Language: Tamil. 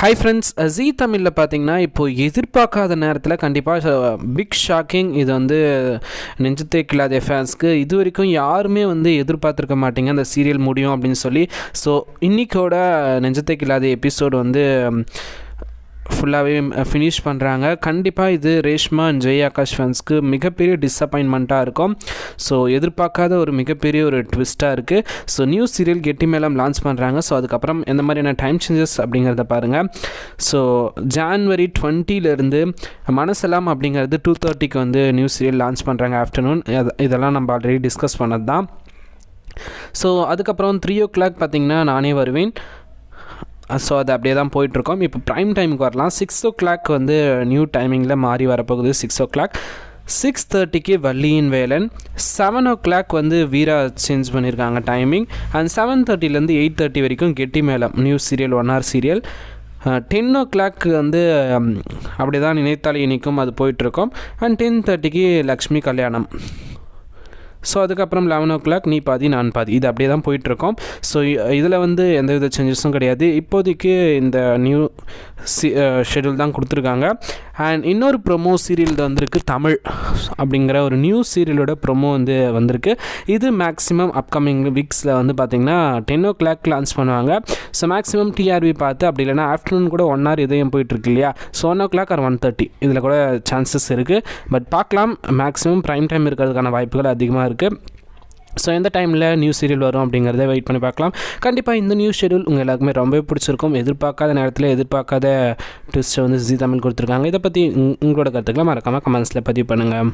ஹை ஃப்ரெண்ட்ஸ் ஜி தமிழில் பார்த்தீங்கன்னா இப்போது எதிர்பார்க்காத நேரத்தில் கண்டிப்பாக பிக் ஷாக்கிங் இது வந்து நெஞ்சத்தே கில்லாத ஃபேன்ஸ்க்கு இது வரைக்கும் யாருமே வந்து எதிர்பார்த்துருக்க மாட்டீங்க அந்த சீரியல் முடியும் அப்படின்னு சொல்லி. ஸோ இன்றைக்கோட நெஞ்சத்தே கில்லாத எபிசோடு வந்து ஃபுல்லாகவே ஃபினிஷ் பண்ணுறாங்க கண்டிப்பாக இது ரேஷ்மா அண்ட் ஜெய் ஆகாஷ் ஃபேன்ஸ்க்கு மிகப்பெரிய டிஸப்பாயின்மெண்ட்டாக இருக்கும். ஸோ எதிர்பார்க்காத ஒரு மிகப்பெரிய ஒரு ட்விஸ்ட்டாக இருக்குது ஸோ நியூ சீரியல் கெட்டி மேலம் லான்ச் பண்ணுறாங்க ஸோ அதுக்கப்புறம் எந்த மாதிரியான டைம் சேஞ்சஸ் அப்படிங்கிறத பாருங்கள் ஸோ ஜான்வரி டுவெண்ட்டிலேருந்து மனசெல்லாம் அப்படிங்கிறது டூ தேர்ட்டிக்கு வந்து நியூ சீரியல் லான்ச் பண்ணுறாங்க ஆஃப்டர்நூன் இதெல்லாம் நம்ம ஆல்ரெடி டிஸ்கஸ் பண்ணது தான் ஸோ அதுக்கப்புறம் த்ரீ ஓ கிளாக் பார்த்திங்கன்னா நானே வருவேன். ஸோ அது அப்படியே தான் போயிட்டுருக்கோம். இப்போ ப்ரைம் டைமுக்கு வரலாம். சிக்ஸ் ஓ கிளாக் வந்து நியூ டைமிங்கில் மாறி வரப்போகுது. சிக்ஸ் ஓ கிளாக் சிக்ஸ் தேர்ட்டிக்கு வள்ளியின் வேலன். செவன் ஓ கிளாக் வந்து வீரா சேஞ்ச் பண்ணியிருக்காங்க டைமிங் அண்ட் செவன் தேர்ட்டிலேருந்து எயிட் தேர்ட்டி வரைக்கும் Getti Melam new serial one hour serial ten o'clock வந்து அப்படி தான் நினைத்தாலே இனிக்கும். அது போயிட்டுருக்கோம். அண்ட் டென் தேர்ட்டிக்கு லக்ஷ்மி கல்யாணம். ஸோ அதுக்கப்புறம் லெவன் ஓ கிளாக் நீ பாதி நான் பாதி. இது அப்படியே தான் போயிட்டுருக்கோம். ஸோ இதில் வந்து எந்த வித சேஞ்சஸும் கிடையாது. இப்போதைக்கு இந்த நியூ சி ஷெடியூல் தான் கொடுத்துருக்காங்க. அண்ட் இன்னொரு ப்ரொமோ சீரியல் வந்திருக்கு தமிழ் அப்படிங்கிற ஒரு நியூ சீரியலோட ப்ரொமோ வந்து வந்திருக்கு. இது மேக்ஸிமம் அப்கமிங் வீக்ஸில் வந்து பார்த்திங்கன்னா டென் ஓ கிளாக் லான்ச் பண்ணுவாங்க. ஸோ மேக்ஸிமம் டிஆர்பி பார்த்து அப்படி இல்லைனா ஆஃப்டர்நூன் கூட ஒன் ஹவர் இதையும் போயிட்டுருக்கு இல்லையா so one o'clock or one thirty இதில் கூட சான்சஸ் இருக்குது பட் பார்க்கலாம். மேக்ஸிமம் ப்ரைம் டைம் இருக்கிறதுக்கான வாய்ப்புகள் அதிகமாக இருக்குது ஸோ எந்த டைமில் நியூஸ் சீரியல் வரும் அப்படிங்கிறத வெயிட் பண்ணி பார்க்கலாம். கண்டிப்பாக இந்த நியூஸ் ஷெடியூல் உங்கள் எல்லாருக்குமே ரொம்பவே பிடிச்சிருக்கும். எதிர்பார்க்காத நேரத்தில் எதிர்பார்க்காத ட்விஸ்ட்டை வந்து ஜி தமிழ் கொடுத்துருக்காங்க. இதை பற்றி உங்களோட கருத்துக்களை மறக்காமல் கமெண்ட்ஸில் பதிவு பண்ணுங்கள்